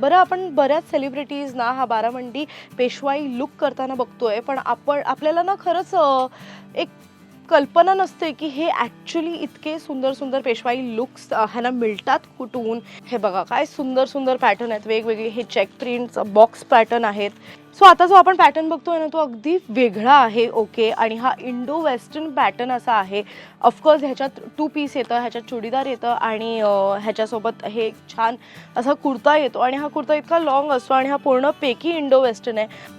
बरं आपण बऱ्याच सेलिब्रिटीज ना हा बारामंडी पेशवाई लुक करताना बघतोय पण आपण आपल्याला ना खरंच एक कल्पना नसते की हे ॲक्च्युली इतके सुंदर सुंदर पेशवाई लुक्स ह्यांना मिळतात कुठून? हे बघा काय सुंदर सुंदर पॅटर्न आहेत. वेगवेगळे हे चेक प्रिंट बॉक्स पॅटर्न आहेत. सो आता जो आपण पॅटर्न बघतोय ना तो अगदी वेगळा आहे ओके आणि हा इंडो वेस्टर्न पॅटर्न असा आहे. ऑफकोर्स ह्याच्यात टू पीस येतं ह्याच्यात चुडीदार येतं आणि ह्याच्यासोबत हे एक छान असा कुर्ता येतो. आणि हा कुर्ता इतका लॉंग असतो आणि हा पूर्ण पेकी इंडो वेस्टर्न आहे.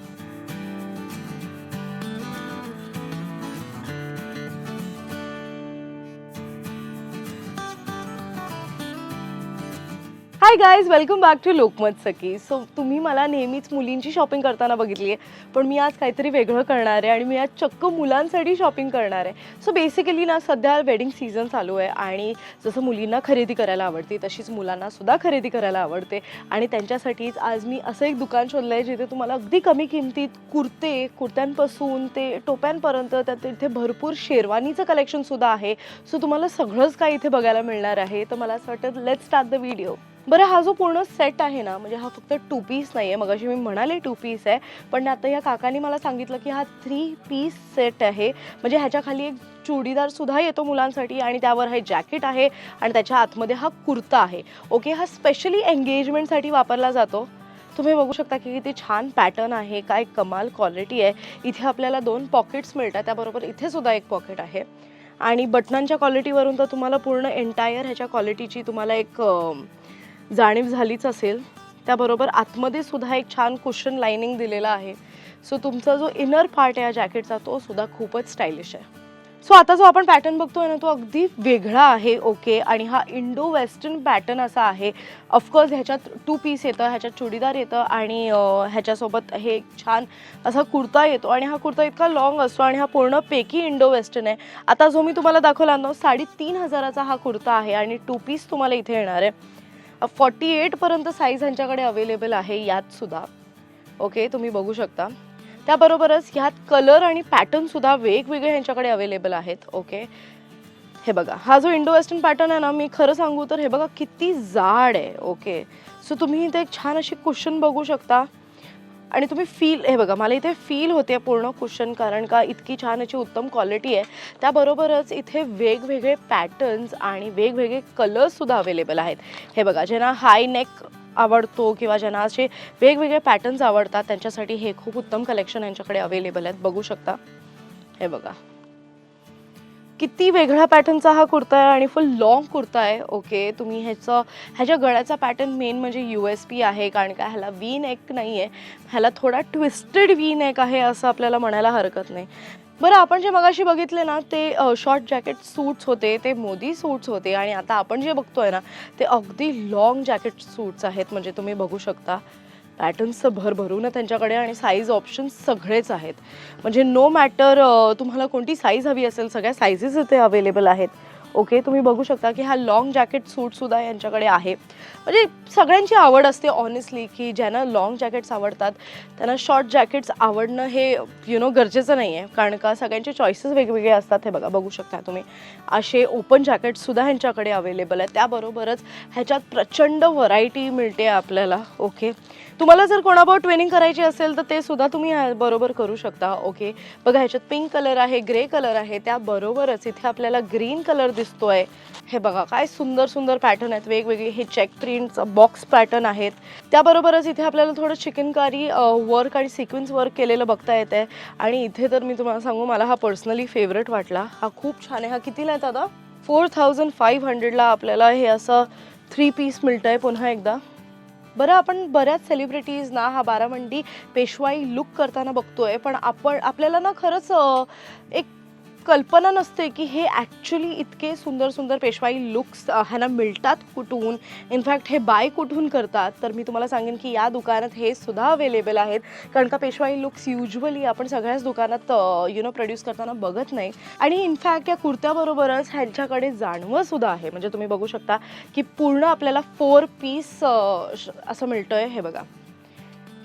Hi guys welcome back to Lokmat Sakhi so तुम्ही मला नेहमीच मुलींची शॉपिंग करताना बघितली आहे पण मी आज काहीतरी वेगळं करणार आहे आणि मी आज चक्क मुलांसाठी शॉपिंग करणार आहे. सो बेसिकली ना सध्या वेडिंग सीझन चालू आहे आणि जसं मुलींना खरेदी करायला आवडते तशीच मुलांनासुद्धा खरेदी करायला आवडते. आणि त्यांच्यासाठीच आज मी असं एक दुकान शोधलं आहे जिथे तुम्हाला अगदी कमी किमतीत कुर्ते कुर्त्यांपासून ते टोप्यांपर्यंत त्यात इथे भरपूर शेरवानीचं कलेक्शनसुद्धा आहे. सो तुम्हाला सगळंच काही इथे बघायला मिळणार आहे. तर मला असं वाटतं लेट स्टार्ट द व्हिडिओ बरं हा जो पूर्ण सेट आहे ना म्हणजे हा फक्त टू पीस नाही आहे मगाशी मी म्हणाले टू पीस आहे पण आता या काकांनी मला सांगितलं की हा थ्री पीस सेट आहे. म्हणजे ह्याच्या खाली एक चुडीदार सुद्धा येतो मुलांसाठी आणि त्यावर हे जॅकेट आहे आणि त्याच्या आतमध्ये हा कुर्ता आहे. ओके हा स्पेशली एंगेजमेंटसाठी वापरला जातो. तुम्ही बघू शकता की किती छान पॅटर्न आहे काय कमाल क्वालिटी आहे. इथे आपल्याला दोन पॉकेट्स मिळतात त्याबरोबर इथे सुद्धा एक पॉकेट आहे. आणि बटनांच्या क्वालिटीवरून तर तुम्हाला पूर्ण एंटायर ह्याच्या क्वालिटीची तुम्हाला एक जाणीव झालीच असेल त्याबरोबर आतमध्ये सुद्धा एक छान कुशन लाइनिंग दिलेला आहे. सो तुमचा जो इनर पार्ट आहे या जॅकेटचा तो सुद्धा खूपच स्टायलिश आहे. सो आता जो आपण पॅटर्न बघतोय ना तो अगदी वेगळा आहे ओके आणि हा इंडो वेस्टर्न पॅटर्न असा आहे. ऑफकोर्स ह्याच्यात टू पीस येतं ह्याच्यात चुडीदार येतं आणि ह्याच्यासोबत हे छान असा कुर्ता येतो. आणि हा कुर्ता इतका लॉंग असतो आणि हा पूर्ण पेकी इंडो वेस्टर्न आहे. आता जो मी तुम्हाला दाखवला ना साडेतीन हजाराचा हा कुर्ता आहे आणि टू पीस तुम्हाला इथे येणार आहे. फॉर्टी एटपर्यंत साईज ह्यांच्याकडे अवेलेबल आहे यात सुद्धा ओके तुम्ही बघू शकता त्याबरोबरच ह्यात कलर आणि पॅटर्नसुद्धा वेगवेगळे ह्यांच्याकडे अवेलेबल आहेत ओके हे बघा हा जो इंडो वेस्टर्न पॅटर्न आहे ना मी खरं सांगू तर हे बघा किती जाड आहे ओके सो तुम्ही इथे एक छान अशी कुशन बघू शकता आणि तुम्ही फील हे बघा मला इथे फील होते पूर्ण कुशन कारण का इतकी छान याची उत्तम क्वालिटी आहे. त्याबरोबरच इथे वेगवेगळे पॅटर्न्स आणि वेगवेगळे कलर्ससुद्धा अवेलेबल आहेत. हे बघा ज्यांना हाय नेक आवडतो किंवा ज्यांना असे वेगवेगळे पॅटर्न्स आवडतात त्यांच्यासाठी हे खूप उत्तम कलेक्शन यांच्याकडे अवेलेबल आहेत. बघू शकता. हे बघा. किती वेगळा पॅटर्नचा हा कुर्ता आहे आणि फुल लॉंग कुर्ता आहे. ओके तुम्ही ह्याचं ह्याच्या गळ्याचा पॅटर्न मेन म्हणजे यू एस पी आहे कारण का ह्याला वी नेक नाही आहे ह्याला थोडा ट्विस्टेड वी नेक आहे असं आपल्याला म्हणायला हरकत नाही. बरं आपण जे मगाशी बघितले ना ते शॉर्ट जॅकेट सूट्स होते ते मोदी सूट्स होते आणि आता आपण जे बघतोय ना ते अगदी लॉंग जॅकेट सूट्स आहेत म्हणजे तुम्ही बघू शकता. पॅटर्न्सचं भरभरून भरून त्यांच्याकडे आणि साईज ऑप्शन्स सगळेच आहेत. म्हणजे नो मॅटर तुम्हाला कोणती साईज हवी असेल सगळ्या साईजेस इथे अवेलेबल आहेत. ओके तुम्ही बघू शकता की हा लाँग जॅकेट सूटसुद्धा यांच्याकडे आहे. म्हणजे सगळ्यांची आवड असते ऑनेस्टली की ज्यांना लाँग जॅकेट्स आवडतात त्यांना शॉर्ट जॅकेट्स आवडणं हे यु नो गरजेचं नाही आहे कारण का सगळ्यांचे चॉईसेस वेगवेगळे असतात हे बघा बघू शकता तुम्ही. असे ओपन जॅकेट्ससुद्धा ह्यांच्याकडे अवेलेबल आहेत. त्याबरोबरच ह्याच्यात प्रचंड व्हरायटी मिळते आपल्याला. ओके तुम्हाला जर कोणाबरोबर ट्रेनिंग करायची असेल तर ते सुद्धा तुम्ही बरोबर करू शकता ओके बघा ह्याच्यात पिंक कलर आहे ग्रे कलर आहे त्याबरोबरच इथे आपल्याला ग्रीन कलर दिसतोय. हे बघा काय सुंदर सुंदर पॅटर्न आहेत. वेगवेगळे हे चेक प्रिंट बॉक्स पॅटर्न आहेत. त्याबरोबरच इथे आपल्याला थोडं चिकनकारी वर्क आणि सिक्वेन्स वर्क केलेलं बघता येत आहे आणि इथे तर मी तुम्हाला सांगू मला हा पर्सनली फेवरेट वाटला. हा खूप छान आहे. हा कितीला आहे दादा? फोर थाउजंड फाईव्ह हंड्रेडला आपल्याला हे असं थ्री पीस मिळतं आहे पुन्हा एकदा. बरं आपण बऱ्याच सेलिब्रिटीज ना हा बारामंडी पेशवाई लुक करताना बघतोय पण आपण आपल्याला ना खरंच एक कल्पना नसते की हे ॲक्च्युली इतके सुंदर सुंदर पेशवाई लुक्स ह्यांना मिळतात कुठून? इनफॅक्ट हे बाय कुठून करतात? तर मी तुम्हाला सांगेन की या दुकानात हे सुद्धा अवेलेबल आहेत. कारण का पेशवाई लुक्स युजली आपण सगळ्याच दुकानात यु नो प्रोड्यूस करताना बघत नाही. आणि इनफॅक्ट या कुर्त्याबरोबरच ह्यांच्याकडे जाणवं सुद्धा आहे. म्हणजे तुम्ही बघू शकता की पूर्ण आपल्याला फोर पीस असं मिळतं आहे हे बघा.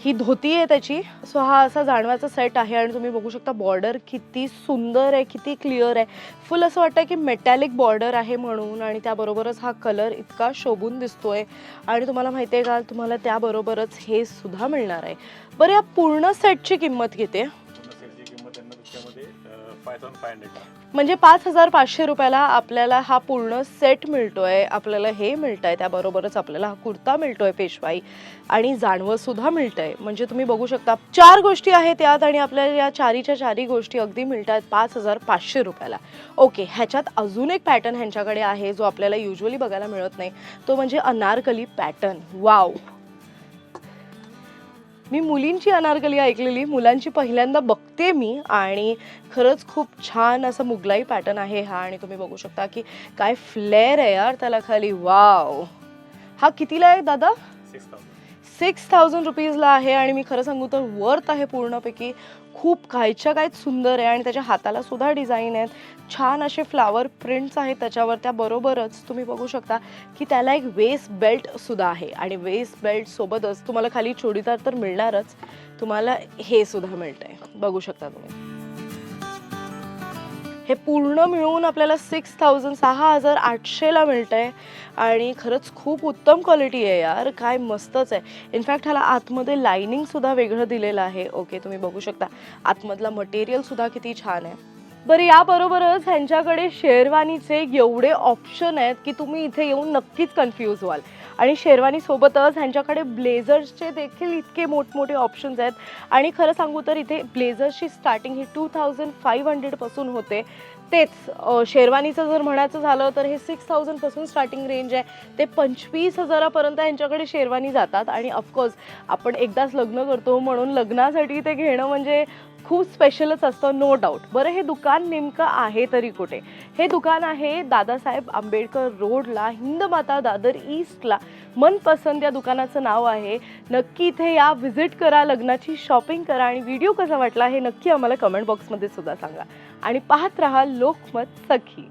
ही धोती आहे त्याची. सो हा असा जाणवाचा सेट आहे आणि तुम्ही बघू शकता बॉर्डर किती सुंदर आहे किती क्लिअर आहे. फुल असं वाटतं की मेटॅलिक बॉर्डर आहे म्हणून आणि त्याबरोबरच हा कलर इतका शोभून दिसतोय. आणि तुम्हाला माहिती आहे का तुम्हाला त्याबरोबरच हे सुद्धा मिळणार आहे. बरं या पूर्ण सेटची किंमत किती आहे म्हणजे पाच हजार पाचशे रुपयाला आपल्याला हा पूर्ण सेट मिळतोय. आपल्याला हे मिळतंय. त्याबरोबरच आपल्याला हा कुर्ता मिळतोय पेशवाई. आणि जाणवं सुद्धा मिळतंय. म्हणजे तुम्ही बघू शकता चार गोष्टी आहेत यात आणि आपल्याला या चारीच्या चारी गोष्टी अगदी मिळतात पाच हजार पाचशे रुपयाला. ओके ह्याच्यात अजून एक पॅटर्न ह्यांच्याकडे आहे जो आपल्याला युजली बघायला मिळत नाही. तो म्हणजे अनारकली पॅटर्न वाव मी मुलींची अनारकली ऐकलेली मुलांची पहिल्यांदा बघते मी आणि खरंच खूप छान असं मुगलाई पॅटर्न आहे हा आणि तुम्ही बघू शकता की काय फ्लेअर आहे यार त्याला खाली. वाव हा कितीला आहे दादा? सिक्स थाउजंड सिक्स थाउजंड रुपीजला आहे आणि मी खरं सांगू तर वर्थ आहे पूर्णपैकी. खूप कायच्या काय सुंदर आहे आणि त्याच्या हाताला सुद्धा डिझाईन आहेत. छान असे फ्लावर प्रिंट्स आहेत त्याच्यावर. त्याबरोबरच तुम्ही बघू शकता की त्याला एक वेस्ट बेल्ट सुद्धा आहे. आणि वेस्ट बेल्ट सोबतच तुम्हाला खाली चोडीदार तर मिळणारच. तुम्हाला हे सुद्धा मिळतंय. बघू शकता तुम्ही. हे पूर्ण मिळून आपल्याला सिक्स थाउजंड सहा हजार आठशेला मिळतंय. आणि खरंच खूप उत्तम क्वालिटी आहे यार. काय मस्तच आहे. इनफॅक्ट ह्याला आतमध्ये लायनिंगसुद्धा वेगळं दिलेलं आहे. ओके तुम्ही बघू शकता. आतमधला मटेरियलसुद्धा किती छान आहे. बरं याबरोबरच ह्यांच्याकडे शेरवानीचे एवढे ऑप्शन आहेत की तुम्ही इथे येऊन नक्कीच कन्फ्यूज व्हाल. आणि शेरवानी सोबतच ह्यांच्याकडे ब्लेझर्सचे देखील इतके मोठमोठे ऑप्शन्स आहेत. आणि खरं सांगू तर इथे ब्लेझर्सची स्टार्टिंग ही टू थाउजंड फाईव्ह हंड्रेडपासून होते. तेच शेरवानीचं जर म्हणायचं झालं तर हे सिक्स थाउजंडपासून स्टार्टिंग रेंज आहे. ते पंचवीस हजारापर्यंत यांच्याकडे शेरवानी जातात. आणि ऑफकोर्स आपण एकदाच लग्न करतो म्हणून लग्नासाठी ते घेणं म्हणजे खूप स्पेशलच असतं नो डाऊट बरं हे दुकान नेमकं आहे तरी कुठे? हे दुकान आहे दादासाहेब आंबेडकर रोडला हिंदमाता दादर ईस्टला मनपसंत या दुकानाचं नाव आहे. नक्की इथे या व्हिजिट करा लग्नाची शॉपिंग करा आणि व्हिडिओ कसा वाटला हे नक्की आम्हाला कमेंट बॉक्समध्ये सुद्धा सांगा. आणि पाहत राहा लोकमत सखी.